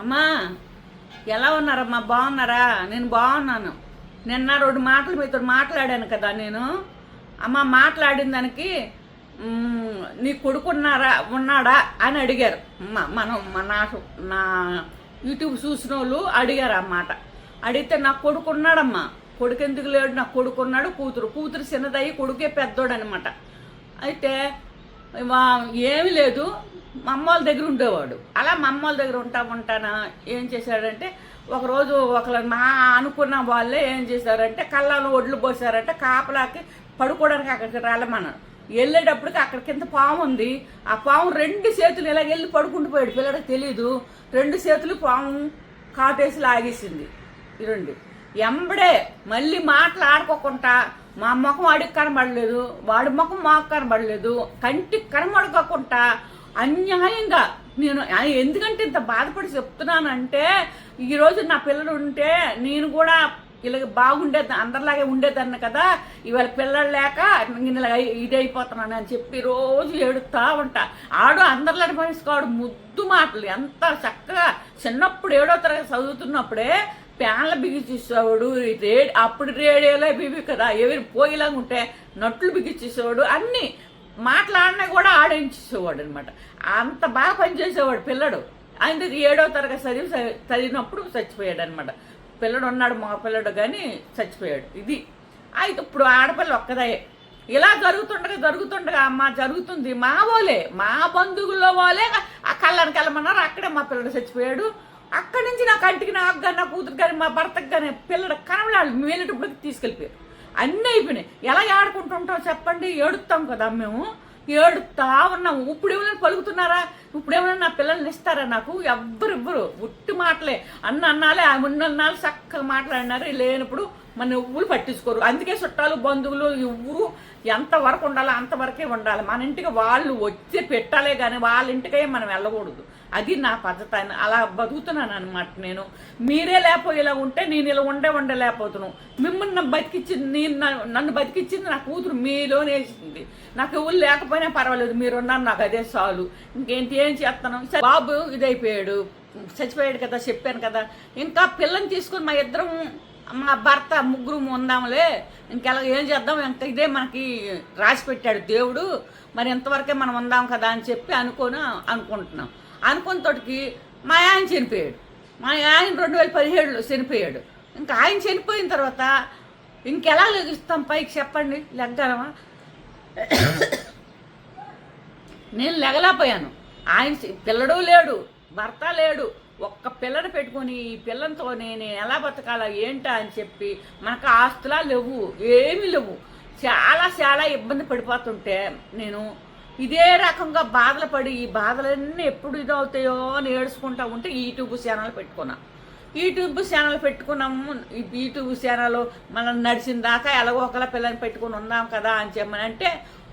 అమ్మా ఎలా ఉన్నారమ్మా? బాగున్నారా? నేను బాగున్నాను. నిన్న రెండు మాటలు మీతో మాట్లాడాను కదా నేను. అమ్మ మాట్లాడిన దానికి నీ కొడుకున్నారా ఉన్నాడా? అని అడిగారు. మనం మన నా- నా యూట్యూబ్ చూసిన వాళ్ళు అడిగారు అన్నమాట అడిగితే నా కొడుకు ఉన్నాడమ్మా కొడుకు ఎందుకు లేడు? నా కొడుకు ఉన్నాడు కూతురు. కూతురు చిన్నదయ్యి కొడుకే పెద్దోడు అనమాట అయితే వా- ఏమీ లేదు. మా అమ్మ వాళ్ళ దగ్గర ఉండేవాడు. అలా మా అమ్మ వాళ్ళ దగ్గర ఉంటా ఉంటానా ఏం చేశాడంటే ఒకరోజు ఒకరు మా అనుకున్న వాళ్ళే ఏం చేశారంటే కళ్ళను ఒడ్లు పోసారంటే కాపలాకి పడుకోవడానికి అక్కడికి రాలమన్నాడు వెళ్ళేటప్పటికి అక్కడ కింద పాము ఉంది. ఆ పాము రెండు చేతులు ఇలా వెళ్ళి పడుకుంటూ పోయాడు. పిల్లడికి తెలియదు రెండు చేతులు పాము కాటేసి లాగేసింది. ఈ రెండు ఎంబడే మళ్ళీ మాట్లాడుకోకుండా మా ముఖం వాడికి కనబడలేదు వాడి ముఖం మాకు కనబడలేదు కంటికి కనబడుకోకుండా అన్యాయంగా నేను ఎందుకంటే ఇంత బాధపడి చెప్తున్నానంటే ఈరోజు నా పిల్లలు ఉంటే నేను కూడా ఇలాగ బాగుండేది అందరిలాగే ఉండేదాన్ని కదా. ఇవాళ పిల్లలు లేక నేను ఇలా ఇది అని చెప్పి రోజు ఏడుస్తా ఉంటా. ఆడు అందరిలాంటి మనిషి కాడు ముద్దు మాటలు. ఎంత చక్కగా చిన్నప్పుడు ఏడో తరగతి చదువుతున్నప్పుడే ప్యాన్ల బిగించేసేవాడు రేడి అప్పుడు రేడియోలో బివి కదా ఎవరు పోయేలాగా ఉంటే నట్లు బిగించేసేవాడు అన్నీ మాట్లాడినా కూడా ఆడించేసేవాడు అనమాట అంత బాగా పనిచేసేవాడు పిల్లడు. ఆయన ఏడో తరగతి చదివి చదివినప్పుడు చచ్చిపోయాడు అనమాట పిల్లడు ఉన్నాడు మా పిల్లడు కానీ చచ్చిపోయాడు. ఇది. అయితే ఇప్పుడు ఆడపిల్ల ఒక్కదే ఇలా జరుగుతుండగా జరుగుతుండగా అమ్మ జరుగుతుంది. మా వాళ్ళే మా బంధువుల్లో వాళ్ళే ఆ కళ్ళని కలమన్నారు అక్కడే మా పిల్లడు చచ్చిపోయాడు. అక్కడి నుంచి నా కంటికి నాకు కానీ నా కూతురు కానీ మా భర్తకు కానీ పిల్లడు కనబడాలి. మేలేటప్పుడు తీసుకెళ్ళిపోయారు. అన్నీ అయిపోయినాయి. ఎలా ఏడుకుంటుంటాం చెప్పండి? ఏడుస్తాం కదా మేము. ఏడుతా ఉన్నాము. ఇప్పుడు ఏమైనా పలుకుతున్నారా? ఇప్పుడు ఏమైనా నా పిల్లల్ని ఇస్తారా నాకు? ఎవ్వరు ఇవ్వరు. ఉట్టి మాటలే. అన్న అన్నాలే. ఆ ఉన్నన్నాళ్ళు చక్కగా మాట్లాడినారు. లేనప్పుడు మన ఎవ్వరు పట్టించుకోరు. అందుకే చుట్టాలు బంధువులు ఎవ్వరు ఎంతవరకు ఉండాలో అంతవరకే ఉండాలి. మన ఇంటికి వాళ్ళు వచ్చి పెట్టాలే కానీ వాళ్ళ ఇంటికే మనం వెళ్ళకూడదు. అది నా పద్ధతి. అని అలా బతుకుతున్నాను అనమాట నేను. మీరే లేకపోయేలా ఉంటే నేను ఇలా ఉండే ఉండలేకపోతున్నాను మిమ్మల్ని నన్ను బతికిచ్చింది నేను నన్ను- బతికిచ్చింది నా కూతురు మీలోనే వేసింది నాకు ఎవరు లేకపోయినా పర్వాలేదు. మీరున్నారు నాకు అదే చాలు. ఇంకేంటి ఏం చేస్తాను? బాబు ఇదైపోయాడు. చచ్చిపోయాడు కదా చెప్పాను కదా. ఇంకా పిల్లని తీసుకొని మా ఇద్దరం మా భర్త ముగ్గురు ఉందాంలే. ఇంకెలా ఏం చేద్దాం? ఇంకా ఇదే మనకి రాసి పెట్టాడు దేవుడు. మరి ఇంతవరకే మనం ఉందాం కదా అని చెప్పి అనుకోని అనుకుంటున్నాం. అనుకున్న తోటికి మా ఆయన చనిపోయాడు. మా ఆయన రెండు వేల పదిహేడులో చనిపోయాడు. ఇంకా ఆయన చనిపోయిన తర్వాత ఇంకెలా లెగిస్తాం పైకి చెప్పండి? లెగ్గలమా? నేను లెగలేకపోయాను. ఆయన పిల్లడు లేడు భర్త లేడు. ఒక్క పిల్లని పెట్టుకొని ఈ పిల్లలతో నేను ఎలా బతకాలా ఏంటా అని చెప్పి మనకు ఆస్తులా లేవు ఏమీ లేవు. చాలా చాలా ఇబ్బంది పడిపోతుంటే నేను ఇదే రకంగా బాధలు పడి ఈ బాధలన్నీ ఎప్పుడు ఇదవుతాయో అని ఏడుచుకుంటా ఉంటే యూట్యూబ్ ఛానల్ పెట్టుకున్నా. యూట్యూబ్ ఛానల్ పెట్టుకున్నాము యూట్యూబ్ ఛానల్ మనం నడిచిన దాకా ఎలాగో ఒకలా పిల్లని పెట్టుకుని ఉందాం కదా అని చెప్పమని అంటే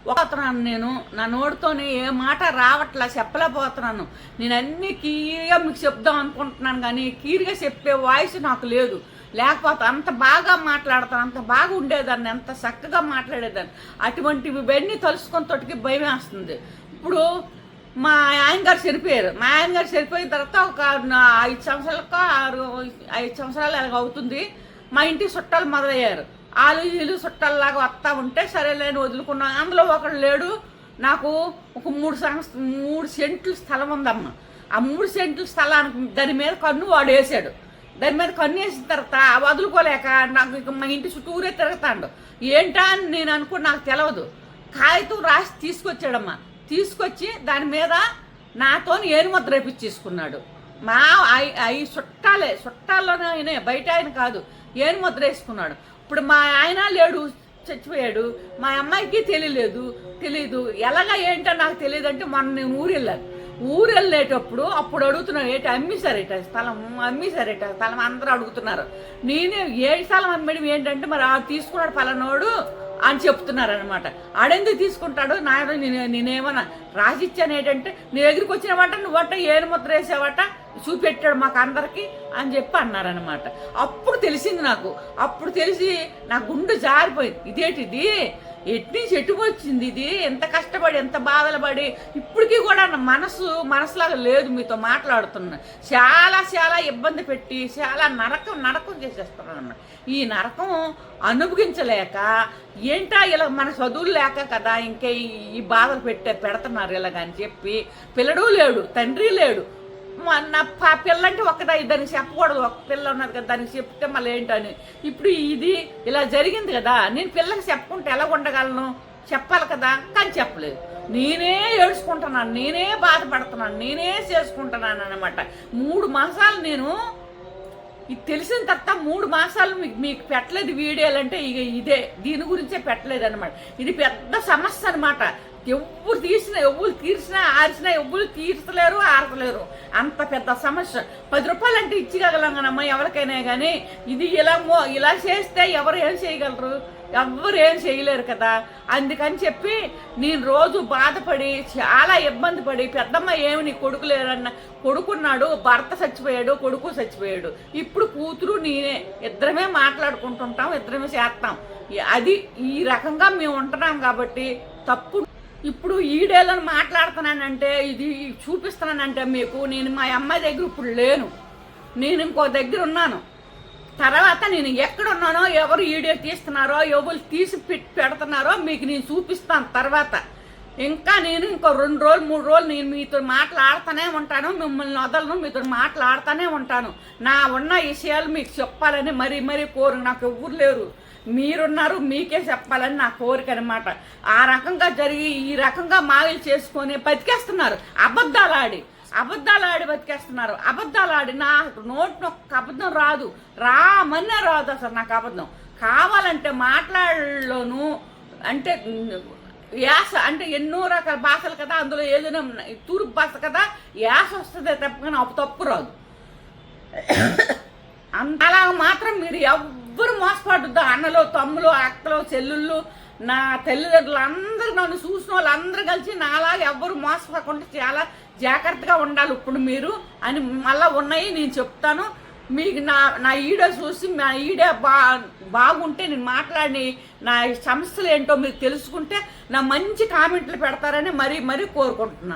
పోతున్నాను నేను నా నోటితోనే ఏ మాట రావట్లా చెప్పలేకపోతున్నాను. నేను అన్నీ కీగా మీకు చెప్దాం అనుకుంటున్నాను కానీ కీరుగా చెప్పే వాయిస్ నాకు లేదు. లేకపోతే అంత బాగా మాట్లాడతాను అంత బాగా ఉండేదాన్ని అంత చక్కగా మాట్లాడేదాన్ని. అటువంటివి ఇవన్నీ తలుసుకొని తోటికి భయం వేస్తుంది. ఇప్పుడు మా ఆయన గారు చనిపోయారు. మా ఆయన గారు చనిపోయిన తర్వాత ఒక ఐదు సంవత్సరాలకు ఆరు ఐదు సంవత్సరాలు ఎలాగ అవుతుంది? మా ఇంటి చుట్టాలు మొదలయ్యారు. వాళ్ళు వీళ్ళు చుట్టాలలాగా వస్తా ఉంటే సరేలేని వదులుకున్నాను అందులో ఒకడు లేడు. నాకు ఒక మూడు సంవత్సరం మూడు సెంట్లు స్థలం ఉందమ్మ. ఆ మూడు సెంట్ల స్థలానికి దాని మీద కన్ను వాడు వేసాడు దాని మీద కన్నేసిన తర్వాత వదులుకోలేక నాకు ఇక మా ఇంటి చుట్టూరే తిరుగుతాడు. ఏంటా అని నేను అనుకుని నాకు తెలియదు కాగితం రాసి తీసుకొచ్చాడమ్మా. తీసుకొచ్చి దాని మీద నాతో ఏనుముద్ర వేపించేసుకున్నాడు మా అవి ఐ చుట్టాలే చుట్టాల్లోనే ఆయనే బయట ఆయన కాదు. ఏనుముద్ర వేసుకున్నాడు. ఇప్పుడు మా ఆయన లేడు చచ్చిపోయాడు. మా అమ్మాయికి తెలియలేదు తెలీదు. ఎలాగా ఏంటో నాకు తెలియదు అంటే మొన్న నేను ఊరు వెళ్ళాను ఊరు వెళ్ళేటప్పుడు అప్పుడు అడుగుతున్నాను ఏటి అమ్మేశారేట స్థలం? అమ్మేశారేట స్థలం? అందరూ అడుగుతున్నారు. నేనే ఏ స్థలం అమ్మడం ఏంటంటే మరి ఆ తీసుకున్నాడు పలానోడు అని చెప్తున్నారు అనమాట ఆడెందుకు తీసుకుంటాడు నాయన నేను నేనేమన్నా రాసిచ్చాను ఏంటంటే నీ దగ్గరికి వచ్చినవాట నువ్వట ఏను ముద్ర వేసావట చూపెట్టాడు మాకు అందరికి అని చెప్పి అన్నారనమాట అప్పుడు తెలిసింది నాకు. అప్పుడు తెలిసి నా గుండె జారిపోయింది. ఇదేటిది? ఎట్నుంచి చెట్టు వచ్చింది ఇది? ఎంత కష్టపడి ఎంత బాధలు పడి ఇప్పటికీ కూడా మనసు మనసులాగా లేదు మీతో మాట్లాడుతున్నా. చాలా చాలా ఇబ్బంది పెట్టి చాలా నరకం నరకం చేసేస్తున్నాను అన్నమాట. ఈ నరకం అనుభవించలేక ఏంటా ఇలా మన చదువులు లేక కదా ఇంకే ఈ- బాధలు పెట్టే పెడుతున్నారు ఇలాగని చెప్పి పిల్లడు లేడు తండ్రి లేడు. నా పా పిల్లంటే ఒక్కదా దానికి చెప్పకూడదు. ఒక పిల్ల ఉన్నది కదా దానికి చెప్తే మళ్ళీ ఏంటని. ఇప్పుడు ఇది ఇలా జరిగింది కదా నేను పిల్లకి చెప్పుకుంటే ఎలా ఉండగలను? చెప్పాలి కదా కానీ చెప్పలేదు. నేనే ఏడ్చుకుంటున్నాను నేనే బాధపడుతున్నాను నేనే చేసుకుంటున్నాను అనమాట మూడు మాసాలు నేను ఇది తెలిసిన తర్వాత మూడు మాసాలు మీకు మీకు పెట్టలేదు వీడియోలు అంటే ఇక ఇదే. దీని గురించే పెట్టలేదు అనమాట ఇది పెద్ద సమస్య అనమాట ఎవ్వరు తీసినా ఎవ్వరు తీర్చినా ఆర్చినా ఎవ్వరు తీర్చలేరు ఆరతలేరు అంత పెద్ద సమస్య. పది రూపాయలు అంటే ఇచ్చిగలం కనమ్మా ఎవరికైనా కానీ ఇది ఇలా ఇలా చేస్తే ఎవరు ఏం చేయగలరు? ఎవ్వరు ఏం చేయలేరు కదా. అందుకని చెప్పి నేను రోజు బాధపడి చాలా ఇబ్బంది పడి పెద్దమ్మ ఏమి నీ కొడుకు లేరన్న కొడుకున్నాడు భర్త చచ్చిపోయాడు కొడుకు చచ్చిపోయాడు. ఇప్పుడు కూతురు నేనే. ఇద్దరమే మాట్లాడుకుంటుంటాం ఇద్దరమే చేస్తాం. అది ఈ రకంగా మేము ఉంటున్నాం కాబట్టి తప్పు ఇప్పుడు ఈడేళ్ళని మాట్లాడుతున్నానంటే ఇది చూపిస్తున్నానంటే మీకు నేను మా అమ్మాయి దగ్గర ఇప్పుడు లేను. నేను ఇంకో దగ్గర ఉన్నాను. తర్వాత నేను ఎక్కడున్నానో ఎవరు వీడియో తీస్తున్నారో ఎవరు తీసి పెడుతున్నారో మీకు నేను చూపిస్తాను తర్వాత. ఇంకా నేను ఇంకో రెండు రోజులు మూడు రోజులు నేను మీతో మాట్లాడుతూనే ఉంటాను మిమ్మల్ని వదలను మీతో మాట్లాడుతూనే ఉంటాను. నా ఉన్న విషయాలు మీకు చెప్పాలని మరీ మరీ కోరు నాకు ఎవ్వరు లేరు. మీరున్నారు మీకే చెప్పాలని నా కోరిక అనమాట ఆ రకంగా జరిగి ఈ రకంగా మావిలు చేసుకొని బతికేస్తున్నారు. అబద్ధాలు ఆడి అబద్ధాలు ఆడి బతికేస్తున్నారు. అబద్ధాలు ఆడి నా నోటి ఒక్క అబద్ధం రాదు. రామనే రాదు అసలు నాకు అబద్ధం. కావాలంటే మాట్లాడలోను అంటే యాస అంటే ఎన్నో రకాల భాషలు కదా అందులో ఏదైనా తూర్పు భాష కదా యాస వస్తుంది తప్ప కానీ అప్పు తప్పు రాదు. అంతలా మాత్రం మీరు ఎవ్వరు మోసపడుద్దా. అన్నలో తమ్ములు అక్కలు చెల్లుళ్ళు నా తల్లిదండ్రులు అందరూ నన్ను చూసిన వాళ్ళు అందరూ కలిసి నాలాగా ఎవ్వరు మోసపోకుండా చాలా జాగ్రత్తగా ఉండాలి ఇప్పుడు మీరు అని మళ్ళీ ఉన్నాయి నేను చెప్తాను. మీకు నా నా ఈడియో చూసి నా ఈడియో బా బాగుంటే నేను మాట్లాడి నా సమస్యలు ఏంటో మీరు తెలుసుకుంటే నా మంచి కామెంట్లు పెడతారని మరీ మరీ కోరుకుంటున్నాను.